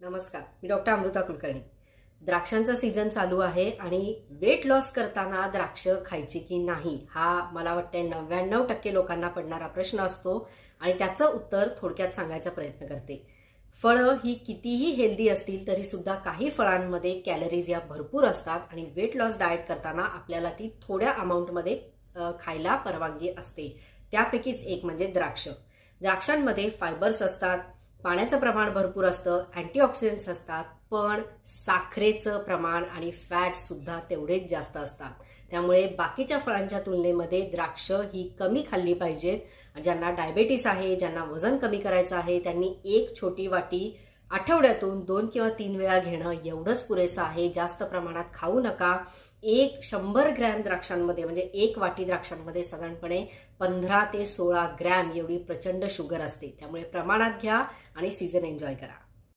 नमस्कार मी डॉक्टर अमृता कुलकर्णी. द्राक्षांचा सीझन चालू आहे आणि वेट लॉस करताना द्राक्ष खायची की नाही हा मला वाटते नव्याण्णव टक्के लोकांना पडणारा प्रश्न असतो आणि त्याचं उत्तर थोडक्यात सांगायचा प्रयत्न करते. फळं ही कितीही हेल्दी असतील तरी सुद्धा काही फळांमध्ये कॅलरीज या भरपूर असतात आणि वेट लॉस डाएट करताना आपल्याला ती थोड्या अमाऊंटमध्ये खायला परवानगी असते. त्यापैकीच एक म्हणजे द्राक्ष. द्राक्षांमध्ये फायबर्स असतात पाण्याचं प्रमाण भरपूर असतं अँटीऑक्सिडंट्स असतात पण साखरेचं प्रमाण आणि फॅट सुद्धा तेवढेच जास्त असतात. त्यामुळे बाकीच्या फळांच्या तुलनेमध्ये द्राक्ष ही कमी खाल्ली पाहिजेत. ज्यांना डायबेटीस आहे ज्यांना वजन कमी करायचं आहे त्यांनी एक छोटी वाटी आठवड्यातून दोन किंवा तीन वेळा घेणं एवढंच पुरेसं आहे. जास्त प्रमाणात खाऊ नका. एक शंभर ग्रॅम द्राक्षांमध्ये म्हणजे एक वाटी द्राक्षांमध्ये साधारणपणे पंधरा ते सोळा ग्रॅम एवढी प्रचंड शुगर असते. त्यामुळे प्रमाणात घ्या आणि सीझन एन्जॉय करा.